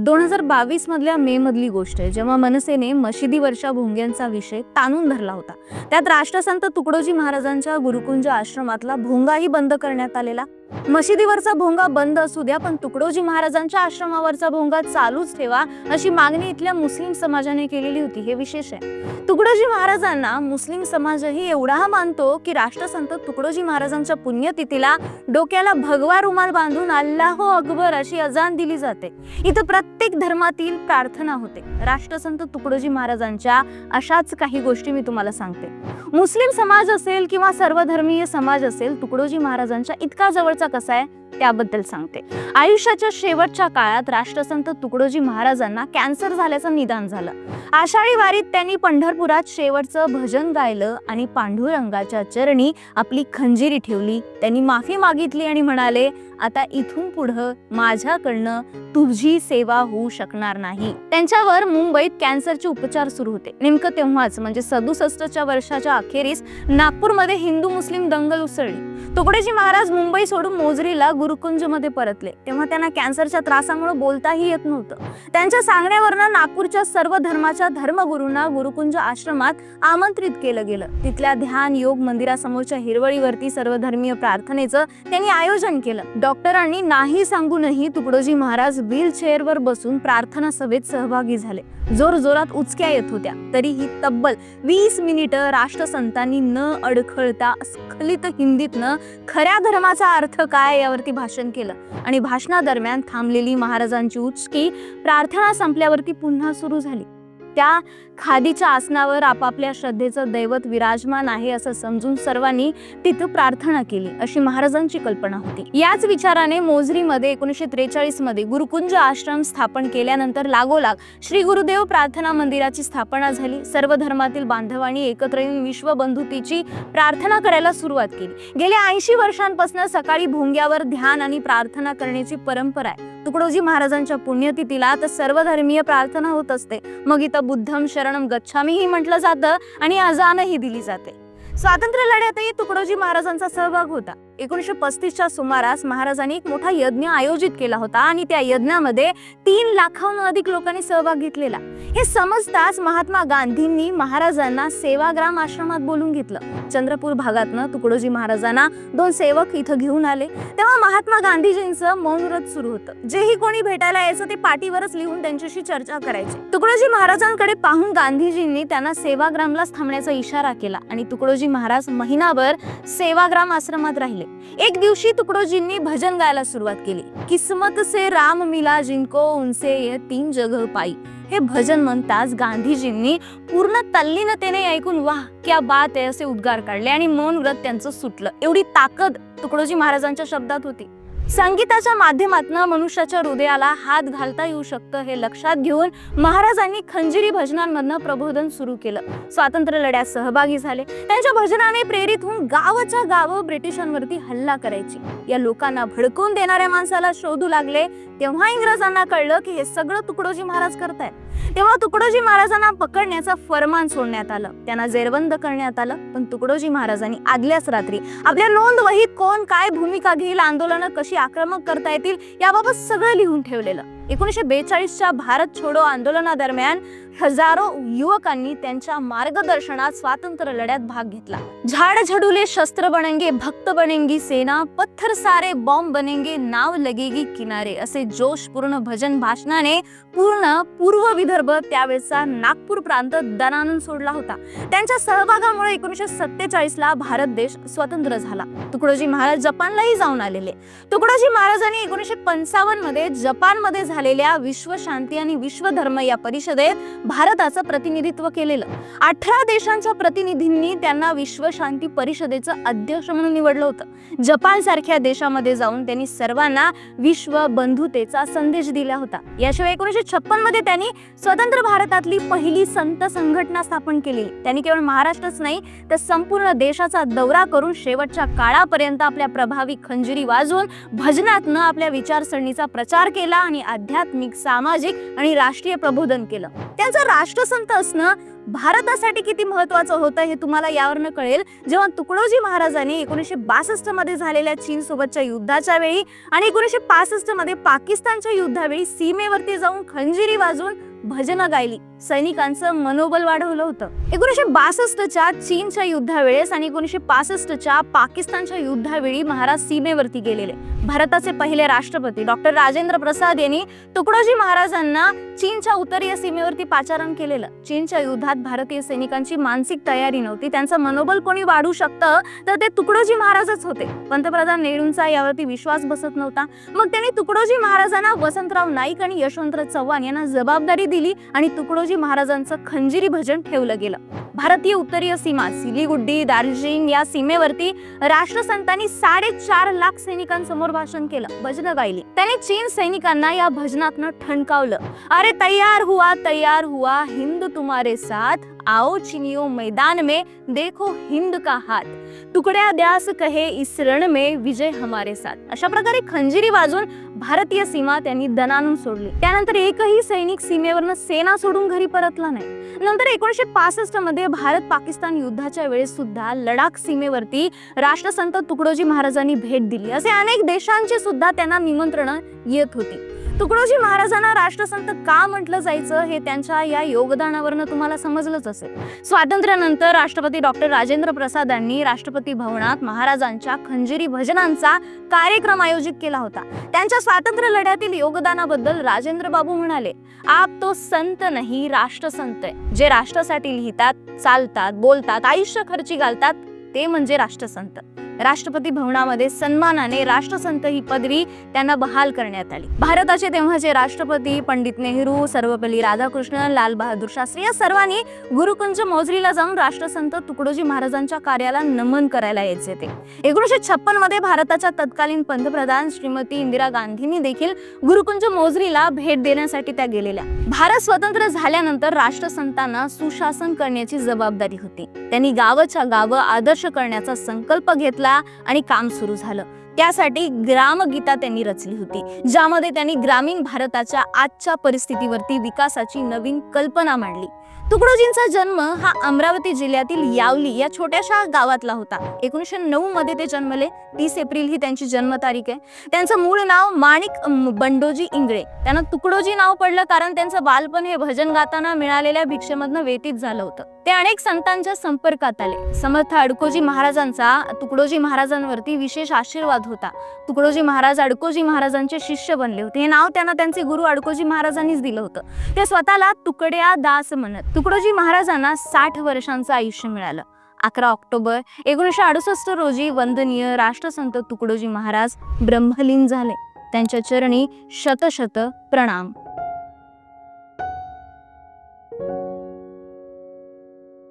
दोन हजार बावीस मधल्या मे मधली गोष्ट आहे जेव्हा मनसेने मशिदीवरच्या भोंग्यांचा विषय ताणून धरला होता. त्यात राष्ट्रसंत तुकडोजी महाराजांच्या गुरुकुंज आश्रमातला भोंगाही बंद करण्यात आलेला मशिदीवरचा भोंगा बंद असू द्या पण तुकडोजी महाराजांच्या आश्रमावरचा भोंगा चालूच ठेवा अशी मागणी इथल्या मुस्लिम समाजाने केलेली होती. हे विशेष आहे. तुकडोजी महाराजांना मुस्लिम समाजही एवढा मानतो की राष्ट्रसंत तुकडोजी महाराजांच्या पुण्यतिथीला डोक्याला भगवा रुमाल बांधून अल्लाहो अकबर अशी अजान दिली जाते. इथं प्रत्येक धर्मातील प्रार्थना होते. राष्ट्रसंत तुकडोजी महाराजांच्या अशाच काही गोष्टी मी तुम्हाला सांगते. मुस्लिम समाज असेल किंवा सर्वधर्मीय समाज असेल तुकडोजी महाराजांच्या इतका जवळ जवळचा कसा आहे? त्याबद्दल सांगते. आयुष्याच्या शेवटच्या काळात राष्ट्रसंत तुकडोजी महाराजांना कॅन्सर झाल्याचं निदान झालं. आषाढी वारीत त्यांनी पंढरपुरात शेवटचं भजन गायलं आणि पांडुरंगाच्या चरणी आपली खंजिरी ठेवली. त्यांनी माफी मागितली आणि म्हणाले आता इथून पुढं माझ्याकडनं तुझी सेवा होऊ शकणार नाही. त्यांच्यावर मुंबईत कॅन्सरचे उपचार सुरू होते. नेमकं तेव्हाच म्हणजे सदुसष्टच्या वर्षाच्या अखेरीस नागपूरमध्ये हिंदू मुस्लिम दंगल उसळली. तुकडोजी महाराज मुंबई सोडून मोजरीला गुरुकुंजमध्ये परतले. तेव्हा त्यांना कॅन्सरच्या त्रासामुळे बोलताही येत नव्हतं. त्यांच्या सांगण्यावरनं नागपूरच्या सर्व धर्माच्या धर्मगुरूंना गुरुकुंज आश्रमात आमंत्रित केलं गेलं. तिथल्या ध्यान योग मंदिरासमोरच्या हिरवळीवरती सर्वधर्मीय प्रार्थनेचं त्यांनी आयोजन केलं. डॉक्टरांनी नाही सांगूनही तुकडोजी महाराज व्हील चेअरवर बसून प्रार्थना सभेत सहभागी झाले. जोर जोरात उचक्या येत होत्या. तरीही तब्बल वीस मिनिटं राष्ट्रसंतांनी न अडखळता स्खलित हिंदीतनं खऱ्या धर्माचा अर्थ काय यावरती भाषण केलं. आणि भाषणादरम्यान थांबलेली महाराजांची उचकी प्रार्थना संपल्यावरती पुन्हा सुरू झाली. त्या खादीच्या आसनावर आपापल्या श्रद्धेचं दैवत विराजमान आहे असं समजून सर्वांनी तिथं प्रार्थना केली अशी महाराजांची कल्पना होती. याच विचाराने मोजरीमध्ये एकोणीसशे त्रेचाळीसमध्ये गुरुकुंज आश्रम स्थापन केल्यानंतर लागोलाग श्री गुरुदेव प्रार्थना मंदिराची स्थापना झाली. सर्व धर्मातील बांधवांनी एकत्र येऊन विश्वबंधुतीची प्रार्थना करायला सुरुवात केली. गेल्या ऐंशी वर्षांपासून सकाळी भोंग्यावर ध्यान आणि प्रार्थना करण्याची परंपरा आहे. तुकडोजी महाराजांच्या पुण्यतिथीला तर सर्वधर्मीय प्रार्थना होत असते. मग इथं बुद्धम शरणम गच्छामीही म्हटलं जातं आणि अजानही दिली जाते. स्वातंत्र्य लढ्यातही तुकडोजी महाराजांचा सहभाग होता. एकोणीसशे पस्तीसच्या सुमारास महाराजांनी एक मोठा यज्ञ आयोजित केला होता आणि त्या यज्ञामध्ये तीन लाखाहून अधिक लोकांनी सहभाग घेतलेला. हे समजताच महात्मा गांधींनी महाराजांना सेवाग्राम आश्रमात बोलून घेतलं. चंद्रपूर भागातनं तुकडोजी महाराजांना दोन सेवक इथं घेऊन आले. तेव्हा महात्मा गांधीजींचं मौन व्रत सुरू होतं. जेही कोणी भेटायला यायचं ते पाठीवरच लिहून त्यांच्याशी चर्चा करायची. तुकडोजी महाराजांकडे पाहून गांधीजींनी त्यांना सेवाग्रामलाच थांबण्याचा इशारा केला आणि तुकडोजी महाराज महिनाभर सेवाग्राम आश्रमात राहिले. एक दिवशी तुकडोजींनी भजन गायला सुरुवात केली. किस्मत से राम मिला जिनको उनसे ये तीन जग पाई. हे भजन म्हणताच गांधीजींनी पूर्ण तल्लीनतेने ऐकून वाह क्या बात आहे असे उद्गार काढले आणि मौन व्रत त्यांचं सुटलं. एवढी ताकद तुकडोजी महाराजांच्या शब्दात होती. संगीताच्या माध्यमातून मनुष्याच्या हृदयाला हात घालता येऊ शकतं हे लक्षात घेऊन महाराजांनी खंजिरी भजनांमधनं प्रबोधन सुरू केलं. स्वातंत्र्य लढ्यात सहभागी झाले. त्यांच्या भजनाने प्रेरित होऊन गावाच्या गावं ब्रिटिशांवरती हल्ला करायची. या लोकांना भडकून देणाऱ्या माणसाला शोधू लागले. तेव्हा इंग्रजांना कळलं की हे सगळं तुकडोजी महाराज करतायत. तेव्हा तुकडोजी महाराजांना पकडण्याचं फरमान सोडण्यात आलं. त्यांना जेरबंद करण्यात आलं. पण तुकडोजी महाराजांनी आदल्याच रात्री आपल्या नोंद वहीत कोण काय भूमिका घेईल आंदोलनं कशी आक्रमक करता येतील याबाबत सगळं लिहून ठेवलेलं. एकोणीसशे बेचाळीसच्या भारत छोडो आंदोलनादरम्यान हजारो युवकांनी त्यांच्या मार्गदर्शनात स्वातंत्र्य लढ्यात भाग घेतला. झाड झडुले शस्त्र बनेंगे भक्त बनेंगी सेना पत्थर सारे बॉम्ब बनेंगे नाव लगेगी किनारे असे जोशपूर्ण भजन भाषणाने पूर्ण पूर्व विदर्भ त्यावेळेचा नागपूर प्रांत दणानून सोडला होता. त्यांच्या सहभागामुळे एकोणीसशे सत्तेचाळीस ला भारत देश स्वतंत्र झाला. तुकडोजी महाराज जपानलाही जाऊन आलेले. तुकडोजी महाराजांनी एकोणीसशे पंचावन्नमध्ये जपानमध्ये झालेल्या विश्व शांती आणि विश्व धर्म या परिषदेत भारताचं प्रतिनिधित्व केलेलं. अठरा देशांच्या प्रतिनिधींनी त्यांना विश्व शांती परिषदेचं अध्यक्ष म्हणून निवडलं होतं. जपान सारख्या देशामध्ये जाऊन त्यांनी सर्वांना विश्व बंधुतेचा संदेश दिला होता. याशिवाय एकोणीसशे छप्पनमध्ये त्यांनी स्वतंत्र भारतातली पहिली संत संघटना स्थापन केली त्यांनी केवळ महाराष्ट्रच नाही तर संपूर्ण देशाचा दौरा करून शेवटच्या काळापर्यंत आपल्या प्रभावी खंजिरी वाजवून भजनातनं आपल्या विचारसरणीचा प्रचार केला आणि आध्यात्मिक सामाजिक आणि राष्ट्रीय प्रबोधन केलं. त्यांचं राष्ट्रसंत असणं भारतासाठी किती महत्वाचं होतं हे तुम्हाला यावरनं कळेल. जेव्हा तुकडोजी महाराजांनी एकोणीसशे बासष्टमध्ये झालेल्या चीन सोबतच्या युद्धाच्या वेळी आणि एकोणीसशे पासष्टमध्ये पाकिस्तानच्या युद्धावेळी सीमेवरती जाऊन खंजिरी वाजवून भजनं गायली. सैनिकांचं मनोबल वाढवलं होतं. एकोणीसशे बासष्टच्या चीनच्या युद्धावेळेस आणि एकोणीसशे पासष्टच्या पाकिस्तानच्या युद्धावेळी महाराज सीमेवरती गेलेले. भारताचे पहिले राष्ट्रपती डॉक्टर राजेंद्र प्रसाद यांनी तुकडोजी महाराजांना चीनच्या उत्तरीय सीमेवरती पाचारण केलेलं. चीनच्या युद्धात भारतीय सैनिकांची मानसिक तयारी नव्हती. त्यांचं मनोबल कोणी वाढू शकतं तर ते तुकडोजी महाराजच होते. पंतप्रधान नेहरूंचा यावरती विश्वास बसत नव्हता. मग त्यांनी तुकडोजी महाराजांना वसंतराव नाईक आणि यशवंतराव चव्हाण यांना जबाबदारी दिली. दिली आणि तुकडोजी महाराजांचं खंजिरी भजन ठेवलं गेलं. भारतीय उत्तरीय सीमा सिलीगुड्डी दार्जिलिंग या सीमेवरती राष्ट्रसंतांनी साडेचार लाख सैनिकांसमोर भाषण केलं भजनं गायली. त्याने चीन सैनिकांना या भजनातनं ठणकावलं. अरे तयार हुआ तयार हुआ हिंद तुम्हारे साथ. आओ चिनियो मैदान में देखो हिंद का हात तुकड्या द्यास कहे इस रण में विजय हमारे साथ. अशा प्रकारे खंजिरी वाजून भारतीय सीमा त्यांनी दणानून सोडली. त्यानंतर एकही सैनिक सीमेवर सीमेवरनं सेना सोडून घरी परतला नाही. नंतर एकोणीसशे पासष्टमध्ये भारत पाकिस्तान युद्धाच्या वेळेस सुद्धा लडाख सीमेवरती राष्ट्रसंत तुकडोजी महाराजांनी भेट दिली. असे अनेक देशांची सुद्धा त्यांना निमंत्रण येत होती. तुकडोजी महाराजांना राष्ट्रसंत का म्हटलं जायचं हे त्यांच्या या योगदानावरनं तुम्हाला समजलंच असेल. स्वातंत्र्यानंतर राष्ट्रपती डॉक्टर राजेंद्र प्रसादांनी राष्ट्रपती भवनात महाराजांच्या खंजिरी भजनांचा कार्यक्रम आयोजित केला होता. त्यांच्या स्वातंत्र्य लढ्यातील योगदानाबद्दल राजेंद्र बाबू म्हणाले आप तो संत नाही राष्ट्रसंत आहे जे राष्ट्रासाठी लिहितात चालतात बोलतात आयुष्य खर्ची घालतात ते म्हणजे राष्ट्रसंत. राष्ट्रपती भवनामध्ये सन्मानाने राष्ट्रसंत ही पदवी त्यांना बहाल करण्यात आली. भारताचे तेव्हाचे राष्ट्रपती पंडित नेहरू सर्वपल्ली राधाकृष्ण लाल बहादूर शास्त्री या सर्वांनी गुरुकुंज मोजरीला जाऊन राष्ट्रसंत तुकडोजी महाराजांच्या कार्याला नमन करायला यायचे ते एकोणीसशे छप्पनमध्ये भारताच्या तत्कालीन पंतप्रधान श्रीमती इंदिरा गांधींनी देखील गुरुकुंज मोजरीला भेट देण्यासाठी त्या गेलेल्या. भारत स्वतंत्र झाल्यानंतर राष्ट्रसंतांना सुशासन करण्याची जबाबदारी होती. त्यांनी गावच्या गावं आदर्श करण्याचा संकल्प घेतला आणि काम सुरू झालं. त्यासाठी ग्रामगीता त्यांनी रचली होती ज्यामध्ये त्यांनी ग्रामीण भारताच्या आजच्या परिस्थितीवरती विकासाची नवीन कल्पना मांडली. तुकडोजींचा जन्म हा अमरावती जिल्ह्यातील यावली या छोट्याशा गावातला होता. एकोणीसशे नऊ मध्ये ते जन्मले तीस एप्रिल ही त्यांची जन्मतारीख आहे. त्यांचं मूळ नाव माणिक बंडोजी इंगळे. त्यांना तुकडोजी नाव पडलं कारण त्यांचं बालपण हे भजन गाताना मिळालेल्या भिक्षेमधनं व्यतीत झालं होतं. ते अनेक संतांच्या संपर्कात आले. समर्थ अडकोजी महाराजांचा तुकडोजी महाराजांवरती विशेष आशीर्वाद होता. तुकडोजी महाराज अडकोजी महाराजांचे शिष्य बनले होते. हे नाव त्यांना त्यांचे गुरु अडकोजी महाराजांनीच दिलं होतं. ते स्वतःला तुकड्या दास म्हणत तुकडोजी महाराजांना साठ वर्षांचं आयुष्य मिळालं. अकरा ऑक्टोबर एकोणीसशे अडुसष्ट रोजी वंदनीय राष्ट्रसंत तुकडोजी महाराज ब्रह्मलीन झाले. त्यांच्या चरणी शतशत प्रणाम.